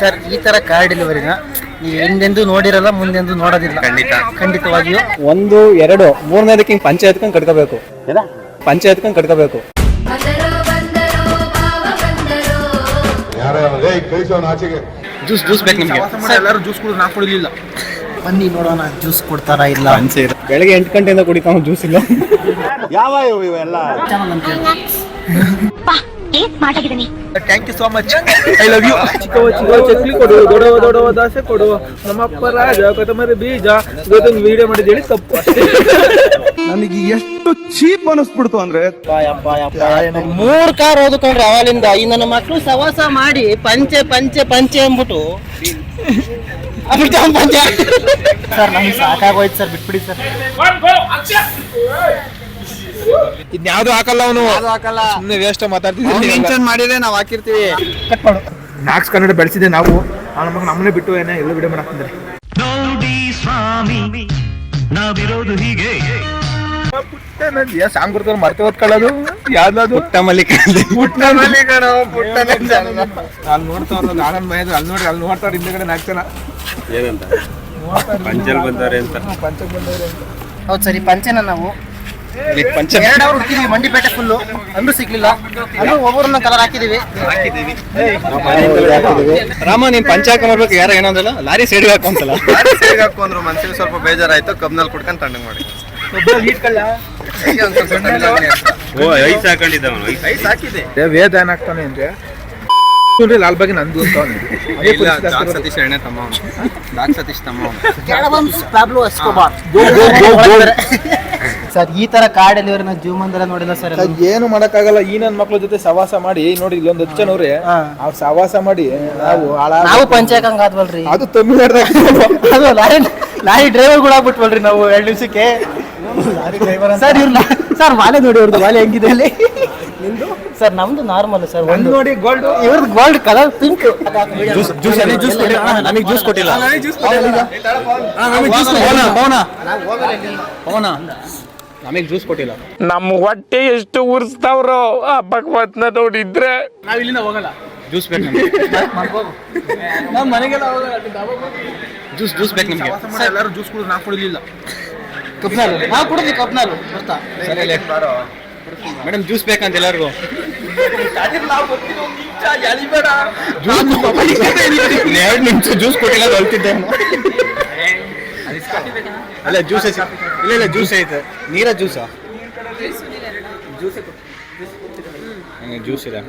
Sir ಈ ತರ car ಡೆಲಿವರಿನ ನೀವು ಹಿಂದೆಂದೂ ನೋಡಿರಲ್ಲ ಮುಂದೆಂದೂ ನೋಡೋದಿಲ್ಲ. ಖಂಡಿತ. ಖಂಡಿತವಾಗಿಯೂ. ಒಂದು ಎರಡು ಮೂರನೇದಕ್ಕೆ ಹಿಂಗೆ ಪಂಚೆ ಎತ್ಕೊಂಡು ಕಟ್ಕೋಬೇಕು. ಪಂಚೆ ಎತ್ಕೊಂಡು ಕಟ್ಕೋಬೇಕು. ಬಂದರೋ ಬಂದರೋ ಭಾವ ಬಂದರೋ ಯಾರೇ ಕಳಿಸೋನು ಆಚೆಗೆ ಜ್ಯೂಸ್ ಜ್ಯೂಸ್ ಬೇಕು ನಿಮಗೆ ಎಲ್ಲರೂ ಜ್ಯೂಸ್ ಕುಡಿದು ನಾ ಕುಡಿಲಿಲ್ಲ. ಬನ್ನಿ ನೋಡೋಣ ಜ್ಯೂಸ್ ಕೊಡ್ತಾರಾ ಇಲ್ಲ? ಅನ್ಸಿ ಇದೆ. ಬೆಳಗ್ಗೆ ಎಂಟು ಗಂಟೆಯಿಂದ ಕುಡಿತಾವ ಜ್ಯೂಸ್ ಇಲ್ಲ. Thank you so much I love you ಚಿಕ್ಕವ ಚಿಕ್ಕವ ಚಕ್ಲಿ ಕೊಡುವ ದೊಡವ ದೊಡವ ದಾಸೆ ಕೊಡು ನಮ್ಮಪ್ಪ ರಾಜ ಕೊತ್ತಂಬರಿ ಬೀಜ ಇವತ್ತೊಂದು ವಿಡಿಯೋ ಮಾಡಿದ್ದೇಳಿ ತಪ್ಪು ಅಷ್ಟೇ ನನಗೆ ಎಷ್ಟು ಚೀಪ್ ಅನಿಸ್ಬಿಡ್ತು ಅಂದ್ರೆ ಮೂರ್ ಕಾರ್ ಓದ್ಕೊಂಡ್ರೆ ಅವಲಿಂದ ಈ ನನ್ನ ಮಕ್ಕಳು ಸವಾಸ ಮಾಡಿ ಪಂಚೆ ಪಂಚೆ ಪಂಚೆ ಅಂದ್ಬಿಟ್ಟು ಸರ್ ನಮ್ಗೆ ಸಾಕಾಗೋಯ್ತು ಸರ್ ಬಿಟ್ಬಿಡಿ ಸರ್ ಇದ್ಯಾವ್ದು ಹಾಕಲ್ಲ ಅವನು? ಸುಮ್ಮನೆ ವೇಸ್ಟ್ ಮಾತಾಡ್ತಿದ್ದೀನಿ ಮಾಡಿದ್ರೆ ನಾವು ಹಾಕಿರ್ತೀವಿ. ಕಟ್ ಮಾಡು. ನಾಕ್ಸ್ ಕನ್ನಡ ಬೆಳೆಸಿದೆ ನಾವು. ನಮ್ಮನೆ ಬಿಟ್ಟು ಏನೇ ಎಲ್ಲ ವಿಡಿಯೋ ಮಾಡಾಕ್ತಿದ್ದಾರೆ ನೋಡಿ ಸ್ವಾಮಿ ನಾವಿರೋದು ಹೀಗೆ. ಸಾಂಗ್ ಬರ್ತಾರೆ ಮರ್ತೆ ಓದ್ಕೊಳ್ಳೋದು ಯಾವ್ದು ಪುಟ್ಟ ಮಲ್ಲಿಕ ಅಲ್ಲಿ ಮೈದು ಅಲ್ಲಿ ನೋಡಿ ಅಲ್ಲಿ ನೋಡ್ತಾವ್ರ ಹಿಂದೆಗಡೆ ನಾಲ್ಕು ಜನ. ಪಂಚಲ್ ಬಂದಾರೆ ಅಂತ. ಹೌದು ಸರಿ ಪಂಚನ ನಾವು? ಎರಡು ಅವ್ರು ಹುಡುಕಿದೀವಿ ಮಂಡಿಪೇಟೆ ಫುಲ್ಲು ಅಂದ್ರೂ ಸಿಗ್ಲಿಲ್ಲ. ಅಂದ್ರೂ ಒಬ್ಬರನ್ನ ಕಲರ್ ಹಾಕಿದೀವಿ. ರಾಮ ನೀನ್ ಪಂಚ ಮಾಡ್ಬೇಕು ಯಾರ ಏನಂದಲ್ಲ ಲಾರಿ ಸೈಡ್ಗೆ ಹಾಕೊಂತಲ್ಲ ಹಾಕೊಂಡ್ರು ಮನ್ಸಿಗೆ ಸ್ವಲ್ಪ ಬೇಜಾರಾಯ್ತು ಕಬ್ನಲ್ಲಿ ಕುಡ್ಕೊಂಡು ತಣ್ಣಗೆ ಮಾಡಿ. ಓ ಐಸ್ ಹಾಕೊಂಡಿದ್ದವನು ಐಸ್. ಹಾಕಿದೆ ವೇದ ಏನಾಗ್ತಾನೆ ಅಂದ್ರೆ ಲಾಲ್ ನಂದು ಅಂತ ಡಾಕ್. ಸತೀಶ್ ಎಣ್ಣೆ ತಮ್ಮ ಡಾಕ್ ಸತೀಶ್ ತಮ್ಮ ಸರ್ ಈ ತರ ಕಾರ್ ಜೀವ ಮಂದಿರ ನೋಡಿಲ್ಲ ಸರ್ ಸರ್, ಏನು ಮಾಡಕ್ಕಾಗಲ್ಲ. ಈ ನನ್ನ ಮಕ್ಳ ಜೊತೆ ಸವಾಸ ಮಾಡಿ ನೋಡಿ ಇಲ್ಲೊಂದು ಹತ್ತು ಜನ ಅವ್ರೆ ಹಾ. ಅವ್ರು ಸವಾಸ ಮಾಡಿ ನಾವು ಹಾಳಾಗ್- ನಾವು ಪಂಚಾಯಕಂಗ ಆದ್ವಲ್ರಿ. ಅದು ತಮಿಳ್ನಾಡ್ದಾಗ ಅದು ಲಾರಿ ಲಾರಿ ಡ್ರೈವರ್ ಕೂಡ ಆಗ್ಬಿಟ್ವಲ್ರಿ ನಾವು ಎರಡು ನಿಮಿಷಕ್ಕೆ. ಸರ್ ಇವ್ರ ಸರ್ ವಾಲೆ ನೋಡಿ ಅವ್ರದ್ದು ವಾಲೆ ಹೆಂಗಿದೆ ಅಲ್ಲಿ? ಸರ್ ನಮ್ದು ನಾರ್ಮಲ್ ಸರ್ ಒಂದು ನೋಡಿ ಗೋಲ್ಡ್ ಇವ್ರದ್ದು gold colour pink juice juice ಕೊಟ್ಟಿಲ್ಲ. ನಮಗೆ ಜ್ಯೂಸ್ ಕೊಟ್ಟಿಲ್ಲ. ಪವನ ಜ್ಯೂಸ್ ನಮಗೆ ಜ್ಯೂಸ್ ಕೊಟ್ಟಿಲ್ಲ. ನಮ್ಮ ಹೊಟ್ಟೆ ಎಷ್ಟು ಉರ್ಸ್ತಾವ್ರೋ ಆ ಭಗವತ್ನ ನೋಡಿದ್ರೆ. ನಾವ್ ಇಲ್ಲಿಂದ ಹೋಗಲ್ಲ. ಜ್ಯೂಸ್ ಬೇಕು ನಮಗೆ. ನಮ್ಮ ಮನೆಗೆಲ್ಲ ಹೋಗಲ್ಲ ಜ್ಯೂಸ್ ಜ್ಯೂಸ್ ಬೇಕು ನಮಗೆ. ಎಲ್ಲರೂ ಜ್ಯೂಸ್ ಕುಡಿದು ನಾ ಕುಡಿಲಿಲ್ಲ. ಕಪ್ನಾಲು ನಾವು ಕುಡಿದ್ವಿ ಕಪ್ನಾಲು ಬರ್ತಾ. ಮೇಡಮ್ ಜ್ಯೂಸ್ ಬೇಕಂತ ಎಲ್ಲರಿಗೂ? ಎರಡು ನಿಮಿಷ ಜ್ಯೂಸ್ ಕೊಟ್ಟಿಲ್ಲ ಅವ್ನು. ಅಲ್ಲ ಜ್ಯೂಸ್ ಇಲ್ಲ ಇಲ್ಲ ಜ್ಯೂಸ್ ಐತೆ. ನೀರ ಜ್ಯೂಸಾ ಜ್ಯೂಸ್ ಇದೆ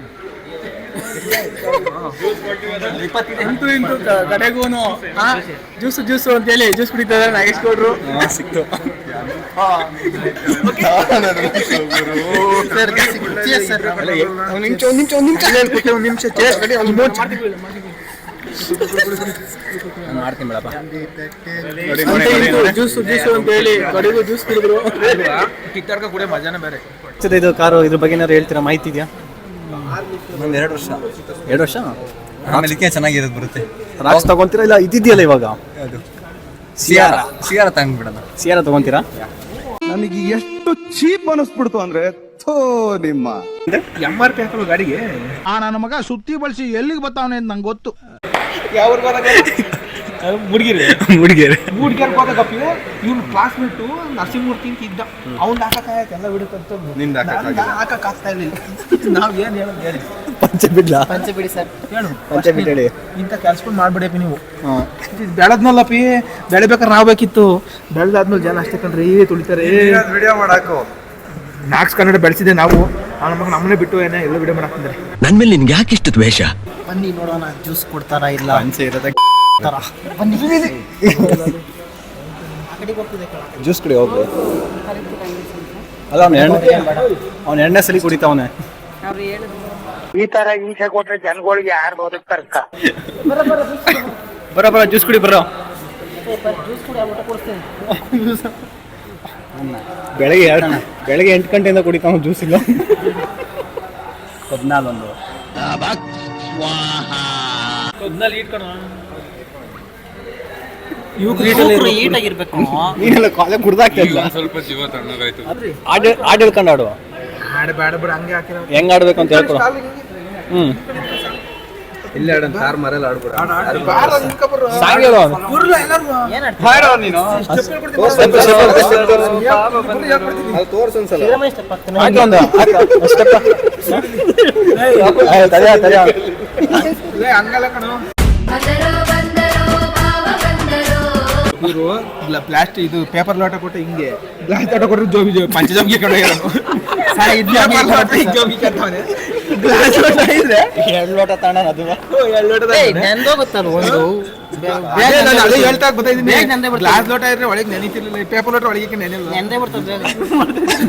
ಅಂತೂ ಇಂತೂ ಕಡೆಗೂ ಜ್ಯೂಸ್ ಜ್ಯೂಸ್ ಅಂತ ಹೇಳಿ ಜ್ಯೂಸ್ ಕುಡಿತಾ ಇದ್ದಾರೆ ನಾಗೇಶ್ ಗೌಡ್ರು. ಸಿಕ್ತು. ಒಂದ್ ನಿಮಿಷ ಒಂದ್ ನಿಮಿಷ ಒಂದ್ ನಿಮಿಷ. ಒಂದು ನಿಮಿಷ. ಮಾಡ್ತೀನಿ ಮೇಡಪ್ಪ ಜ್ಯೂಸ್ ಜ್ಯೂಸ್ ಅಂತ ಹೇಳಿ ಕಡೆಗೂ ಜ್ಯೂಸ್ ಕುಡಿದ್ರು. ಕಿತ್ತಾಡ್ಕ ಕೂಡ ಮಜಾನೇ ಬೇರೆ. ಇದು ಕಾರು ಇದ್ರ ಬಗ್ಗೆ ಏನಾದ್ರು ಹೇಳ್ತೀರಾ? ಮಾಹಿತಿ ಇದೆಯಾ? ಒಂದು ಎರಡು ವರ್ಷ. ಎರಡು ವರ್ಷ? ಆಮೇಲೆ ಇದಕ್ಕೆ ಚೆನ್ನಾಗಿರೋದು ಬರುತ್ತೆ. ರಾಕ್ಸ್ ತಗೊಂತೀರಾ? ಇಲ್ಲ ಇದ್ದಿದೆಯಲ್ಲ ಇವಾಗ? ಸಿಯಾರ. ಸಿಯಾರ. ತಗೊಂಡ್ಬಿಡೋಣ ಸಿಯಾರ ತಗೊಂತೀರಾ? ನನಗೆ ಎಷ್ಟು ಚೀಪ್ ಅನಿಸ್ಬಿಡ್ತು ಅಂದ್ರೆ ಥೋ ನಿಮ್ಮ. ಎಂ ಆರ್ ಪಿ ಹಾಕಲು ಗಾಡಿಗೆ? ಆ ನನ್ನ ಮಗ ಸುತ್ತಿ ಬಳಸಿ ಎಲ್ಲಿಗೆ ಬರ್ತಾವನೆ ಅಂತ ನಂಗೆ ಗೊತ್ತು. ಯಾವ ಮುಡುಗಿರಿ. ಹುಡುಗಿಯರು ಮೂಡ್ಗೆರ್ ಹೋದಾಗ ಇವ್ನ ಕ್ಲಾಸ್ಮೇಟು ನರಸಿಂಹಮೂರ್ತಿ ಅಂತ ಇದ್ದ ಅವ್ನ ಹಾಕಕ್ಕಾಗತ್ತೆ ಎಲ್ಲ ಬಿಡುತ್ತಂತ ನಿಂದ. ಹಾಕಕ್ ಆಗ್ತಾ ಇರಲಿಲ್ಲ. ನಾವ್ ಏನ್ ಹೇಳೋದು ಹೇಳಿ. ಪಂಚ ಬಿಡ್ಲಾ? ಪಂಚೆ ಬಿಡಿ ಸರ್. ಹೇಳು. ಪಂಚ ಬಿಟ್ಟು ಹೇಳಿ. ಇಂಥ ಕೆಲ್ಸಗಳು ಮಾಡ್ಬಿಡಪ್ಪ ನೀವು. ಬೆಳೆದ್ನಲ್ಲಪ್ಪಿ ಬೆಳಿಬೇಕಾದ್ರೆ ನಾವು ಬೇಕಿತ್ತು. ಬೆಳೆದಾದ್ಮೇಲೆ ಜನ ಅಷ್ಟೇ ಕಣ್ರಿ ತುಳಿತಾರೆ. ವಿಡಿಯೋ ಮಾಡಾಕು? ನಾಕ್ಸ್ ಕನ್ನಡ ಬೆಳೆಸಿದೆ ನಾವು. ಅವ್ನ ಮಗ ನಮ್ಮನೆ ಬಿಟ್ಟು ಏನೇ ಎಲ್ಲ ವಿಡಿಯೋ ಮಾಡಾಕ್ತಿದ್ದಾರೆ ನನ್ನ ಮೇಲೆ ನಿನ್ಗೆ ಯಾಕೆ ಇಷ್ಟು ದ್ವೇಷ? ಬನ್ನಿ ನೋಡೋಣ ಜ್ಯೂಸ್ ಕೊಡ್ತಾರಾ ಇಲ್ಲ? ಪಂಚ ಇರೋದ ಜ್ಯೂಸ್ ಕುಡಿ ಹೋಗ್ಬೋದು ಅಲ್ಲ ಅವ್ನು ಎಣ್ಣೆ ಅವ್ನು ಎಣ್ಣೆ ಸಲಿ ಕುಡಿತಾವನೆ. ಈ ತರ ಹಿಂಸೆ ಕೊಟ್ರೆ ಜನಗಳಿಗೆ ಯಾರು ಬದುಕ್ತಾರ ಬರೋ ಬರೋ ಜ್ಯೂಸ್ ಕುಡಿ ಬರೋ. ಬೆಳಗ್ಗೆ ಎರಡು ಬೆಳಗ್ಗೆ ಎಂಟು ಗಂಟೆಯಿಂದ ಕುಡಿತಾವ ಜ್ಯೂಸ್ ಇಲ್ಲ. ಹದಿನಾಲೊಂದು ಯುವಕರು ಈಟಾಗಿರ್ಬೇಕು ನೀನೆಲ್ಲ ಕಾಲೇಜ್ ಕುಡ್ದಾಗ್ತಾ ಇಲ್ಲ. ಸ್ವಲ್ಪ ಜೀವ ತಣ್ಣಗಾಯ್ತು. ಆಡ ಆಡ್ ಹೇಳ್ಕೊಂಡು ಆಡು ಆಡ ಬೇಡ ಬಿಡ ಹಂಗೆ ಹಾಕಿರೋ ಹೆಂಗ್ ಆಡ್ಬೇಕು ಅಂತ ಹೇಳ್ಕೊಡು. ಹ್ಮ್. ಇಲ್ಲ ಆಡೋಣ ಕಾರ್ ಮರಲ್ಲಿ ಆಡ್ಬಿಡ. ಹಾಕ್ತಾನೆ. ಹಾಕಿ ಒಂದು ತಡೆಯ ತಡೆಯ. ಭಾವ ಬಂದರೋ ಇವರು ಪ್ಲಾಸ್ಟಿಕ್ ಇದು ಪೇಪರ್ ಲೋಟ ಕೊಟ್ಟು ಹಿಂಗೆ ಗ್ಲಾಸ್ ಲೋಟ ಕೊಟ್ಟರು ಜೋಬಿ ಜೋಬಿ ಪಂಚ ಜೋಬಿಗೆ ಕಡೆ ಗ್ಲಾಸ್ ಲೋಟ ಇದ್ರೆ? ಎರಡು ಲೋಟ ತಾಣ ಅದು? ಎರಡು ಒಂದು? ಅದೇ. ಹೇಳ್ತಾ. ಗ್ಲಾಸ್ ಲೋಟ ಇದ್ರೆ ಒಳಗೆ ನೆನೀತಿರ್ಲಿಲ್ಲ ಪೇಪರ್ ಲೋಟ ಒಳಗೆ ನೆನೆಲ್ಲ. ನೆಂದೇ ಬರ್ತದೆ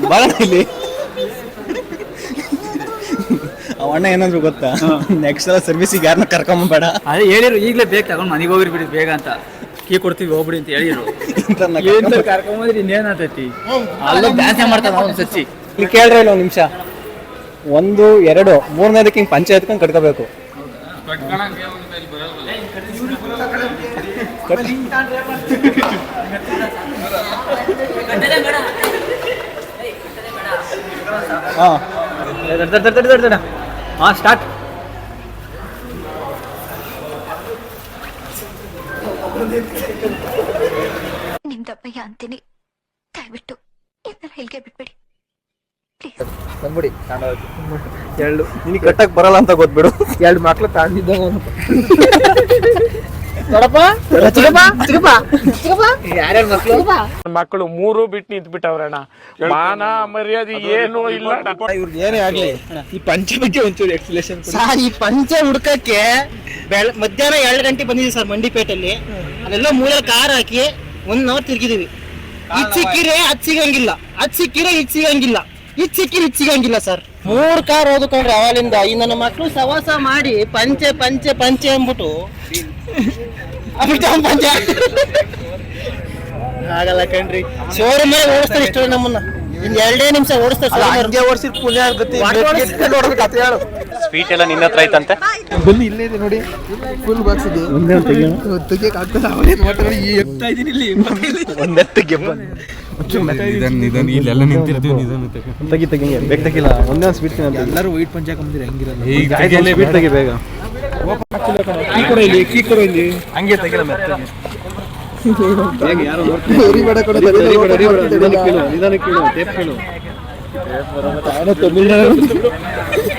ಬರೋಣ ಇಲ್ಲಿ. ಅವ ಅಣ್ಣ ಏನಂದ್ರು ಗೊತ್ತಾ? ನೆಕ್ಸ್ಟ್ ಸಲ ಸರ್ವಿಸಿಗೆ ಯಾರನ್ನ ಕರ್ಕೊಂಬೇಡ ಅದೇ ಹೇಳಿರು ಈಗಲೇ ಬೇಗ ತಗೊಂಡು ಮನೆಗೆ ಹೋಗಿರ್ಬಿಡಿ ಬೇಗ ಅಂತ. ಕೀ ಕೊಡ್ತೀವಿ ಹೋಗ್ಬಿಡಿ ಅಂತ ಹೇಳಿದ್ರು ಕರ್ಕೊಂಬಂದ್ರೆ ಇನ್ನೇನಾಗ್ತೈತಿ ಅಲ್ಲ ಡ್ಯಾನ್ಸ್ ಮಾಡ್ತಾನೆ ಅವ್ನು ಸಚ್ಚಿ. ಇಲ್ಲಿ ಕೇಳ್ರಿ ಇಲ್ಲ ಒಂದು ನಿಮಿಷ. ಒಂದು ಎರಡು ಮೂರನೇದಕ್ಕೆ ಹಿಂಗೆ ಪಂಚೆ ಎತ್ಕೊಂಡು ಕಟ್ಕೋಬೇಕು. ಹಾಂ. ಸ್ಟಾರ್ಟ್ ಅಂತೀನಿ. ದಯವಿಟ್ಟು ಇದನ್ನ ಹೇಳಿಗೆ ಬಿಟ್ಬಿಡಿ. ಬಂದ್ಬಿಡಿ. ಎರಡು. ನಿನಗೆ ಕಟ್ಟಕ್ ಬರಲ್ಲ ಅಂತ ಗೊತ್ಬಿಡು. ಎರಡು ಮಕ್ಳು ತಾಂಡಿದ್ದ ಮಕ್ಕಳು ಮಕ್ಕಳು ಮೂರು ಬಿಟ್ಟು ನಿಂತ್ ಬಿಟ್ಟವ್ರಣ್ಣ ಮಾನ ಮರ್ಯಾದೆ ಏನು ಇಲ್ಲ. ಇವ್ರದ್ದು ಏನೇ ಆಗ್ಲಿ ಈ ಪಂಚೆ ಬಗ್ಗೆ ಒಂಚೂರು ಎಕ್ಸ್ಪ್ಲೇಷನ್ ಸರ್ ಈ ಪಂಚೆ ಹುಡ್ಕಕ್ಕೆ ಬೆಳ ಮಧ್ಯಾಹ್ನ ಎರಡು ಗಂಟೆ ಬಂದಿದ್ದೀವಿ ಸರ್ ಮಂಡಿಪೇಟೆಯಲ್ಲಿ. ಅಲ್ಲೆಲ್ಲ ಮೂಲ ಕಾರ್ ಹಾಕಿ ಒಂದ್ ನಾವ್ ತಿರ್ಗಿದೀವಿ. ಇದ್ ಸಿಕ್ಕಿರೆ ಅದ್ ಸಿಗಂಗಿಲ್ಲ. ಅದ್ ಸಿಕ್ಕಿರೆ ಇದ್ ಸಿಗಂಗಿಲ್ಲ. ಇದ್ ಸಿಕ್ಕಿರೆ ಇದ್ ಸಿಗಂಗಿಲ್ಲ ಸರ್. ಮೂರ್ ಕಾರ್ ಓದ್ಕೊಂಡ್ರೆ ಅವಲಿಂದ ಈ ನನ್ನ ಮಕ್ಳು ಸವಾಸ ಮಾಡಿ ಪಂಚೆ ಪಂಚೆ ಪಂಚೆ ಅಂದ್ಬಿಟ್ಟು ಪಂಚೆ. ಆಗಲ್ಲ ಕಣ್ರಿ. ಶೋರೂಮ್ ಓಡಿಸ್ತಾರೆ ಇಷ್ಟು ನಮ್ಮನ್ನ. ಇನ್ ಎರಡೇ ನಿಮಿಷ ಓಡಿಸ್ತಾರೆ ಹಂಗೆ ಓಡಿಸಿದ ಪುಣ್ಯ ಆಗುತ್ತೆ. ಸ್ವೀಟ್ ಎಲ್ಲ ನಿನ್ನ ಹತ್ರ ಐತಂತೆ ಬನ್ನಿ ಇಲ್ಲೇ ಇದೆ ನೋಡಿ. ಫುಲ್ ಬಾಕ್ಸ್ ಇದೆ. ಆಗ್ತದ ಅವನೇ ಮಾತಾಡಿ. ಎತ್ತಾ ಇದೀನಿ ಇಲ್ಲಿ ಒಂದೆತ್ತಿಗೆ ತೆಗಿ ತೆಗಿ ಬೇಗ ತೆಗಿಲ್ಲ ಒಂದೇ ಒಂದು ಸ್ವೀಟ್ ತಿನ್ನ ಎಲ್ಲರೂ ವೈಟ್ ಪಂಚ ಹಾಕೊಂಡ್ರೆ ಹೆಂಗಿರಲ್ಲ ಸ್ವೀಟ್ ತೆಗಿ ಬೇಗ. ಕೀ ಕೊಡ ಇಲ್ಲಿ ಕೀ ಕೊಡ ಇಲ್ಲಿ. ಹಂಗೆ ತೆಗಿಲ್ಲ ಕೊಡ ನಿಧಾನ ಕೇಳು ನಿಧಾನ ಕೇಳು ಟೇಪ್ ಕೇಳು.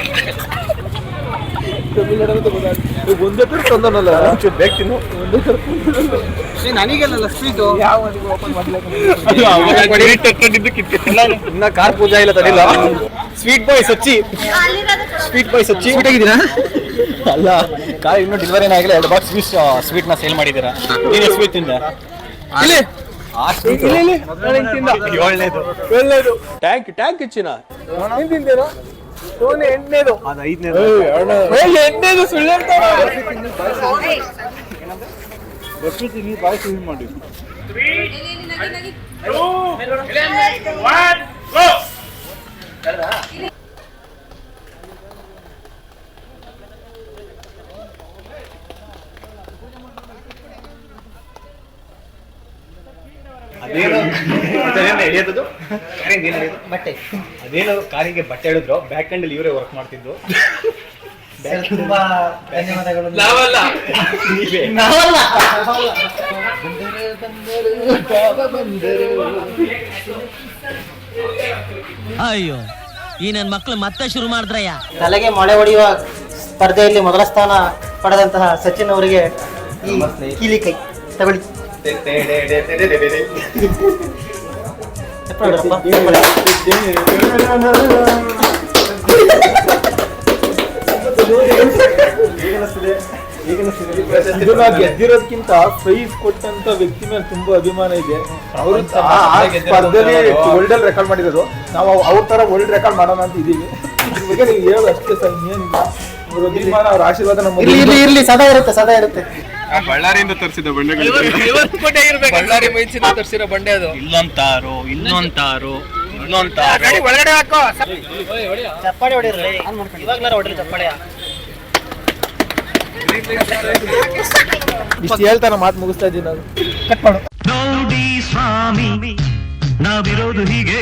ಒಂದೇ ತರ ತಂದನಲ್ಲ ಒಂಚೂರು ಬೇಕು ತಿನ್ನು ನನಗೆಲ್ಲ ಸ್ವೀಟು ಯಾವ ಓಪನ್ ಇನ್ನ ಕಾರ್ ಪೂಜಾ ಇಲ್ಲ ತಡಿಲ್ಲ. Sweet boy Sachchi. Sweet boy Sachchi. Sweet ಆಗಿದ್ದೀರಾ? ಅಲ್ಲ ಕಾರ್ ಇನ್ನೂ ಡೆಲಿವರಿ ಆಗಿಲ್ಲ. ಎರಡು ಬಾಕ್ಸ್ ಸ್ವೀಟ್ ಸ್ವೀಟ್ನ ಸೇಲ್ ಮಾಡಿದ್ದೀರಾ? ನೀನು ಸ್ವೀಟ್ ತಿಂದ? ಇಲ್ಲಿ. ಆ ಸ್ವೀಟ್ ಏಳನೇದು. ಒಳ್ಳೇದು ಟ್ಯಾಂಕ್ ಟ್ಯಾಂಕ್ ಹೆಚ್ಚಿನ ಹಿಂದಿಂದೇನು ಸೋನೆ ಎಣ್ಣೆದು ಅದು ಐದನೇದು. ಎಣ್ಣೆದು ಸುಳ್ಳು ಹೇಳ್ತಾರ ಅದೇನು ಅದೇನು ಎಳೆಯೋದು ಬಟ್ಟೆ. ಅದೇನು ಕಾರಿಗೆ ಬಟ್ಟೆ ಹೇಳಿದ್ರು ಬ್ಯಾಕ್ ಹ್ಯಾಂಡಲ್ಲಿ ಇವರೇ ವರ್ಕ್ ಮಾಡ್ತಿದ್ದು. ಸರ್, ತುಂಬಾ ಧನ್ಯವಾದಗಳು. ನಾವಲ್ಲ. ನೀವೇ. ನಾವಲ್ಲ. ಅಯ್ಯೋ ಈ ನನ್ ಮಕ್ಳು ಮತ್ತೆ ಶುರು ಮಾಡಿದ್ರಯ್ಯ? ತಲೆಗೆ ಮೊಳೆ ಹೊಡೆಯುವ ಸ್ಪರ್ಧೆಯಲ್ಲಿ ಮೊದಲ ಸ್ಥಾನ ಪಡೆದಂತಹ ಸಚಿನ್ ಅವರಿಗೆ ಈ ಕೀಲಿ ಕೈ. ತಗೊಳ್ಳಿ. ಗೆದ್ದಿರೋದಕ್ಕಿಂತ ಪ್ರೈಸ್ ಕೊಟ್ಟಂತ ವ್ಯಕ್ತಿ ಮೇಲೆ ತುಂಬಾ ಅಭಿಮಾನ ಇದೆ. ಅವರು ಸ್ಪರ್ಧೆಲಿ ವರ್ಲ್ಡ್ ರೆಕಾರ್ಡ್ ಮಾಡಿರೋದು. ನಾವು ಅವ್ರ ತರ ವರ್ಲ್ಡ್ ರೆಕಾರ್ಡ್ ಮಾಡೋಣ ಅಂತ ಇದೀವಿ. ಇದ್ರ ಬಗ್ಗೆ ನೀವು ಹೇಳೋದು ಅಷ್ಟೇ ಸರ್ ಇನ್ನೇನಿಲ್ಲ. ಅವ್ರ ಅಭಿಮಾನ ಅವ್ರ ಆಶೀರ್ವಾದ ನಮ್ಮ ಇರ್ಲಿ ಇರ್ಲಿ ಸದಾ ಇರುತ್ತೆ ಸದಾ ಇರುತ್ತೆ. ಬಳ್ಳಾರಿಯಿಂದ ತರಿಸಿದ ಬಂಡೆಗಳು ಬಳ್ಳಾರಿ ಮೈಸಿಂದ ತರಿಸಿರೋ ಬಂಡೆ ಅದು. ಇಲ್ಲೊಂತಾರು ಇನ್ನೊಂತಾರು ಇನ್ನೊಂತಾರು. ಒಳಗಡೆ ಹಾಕೋ. ಚಪ್ಪಾಳೆ ಹೊಡಿರ್ರಿ ಇವಾಗ್ಲಾರ ಹೊಡಿರಿ ಚಪ್ಪಾಳೆ. ಇಷ್ಟು ಹೇಳ್ತಾನ ಮಾತು ಮುಗಿಸ್ತಾ ಇದ್ದೀನಿ ನಾನು. ಗೌಡಿ ಸ್ವಾಮಿ ನಾವಿರೋದು ಹೀಗೆ.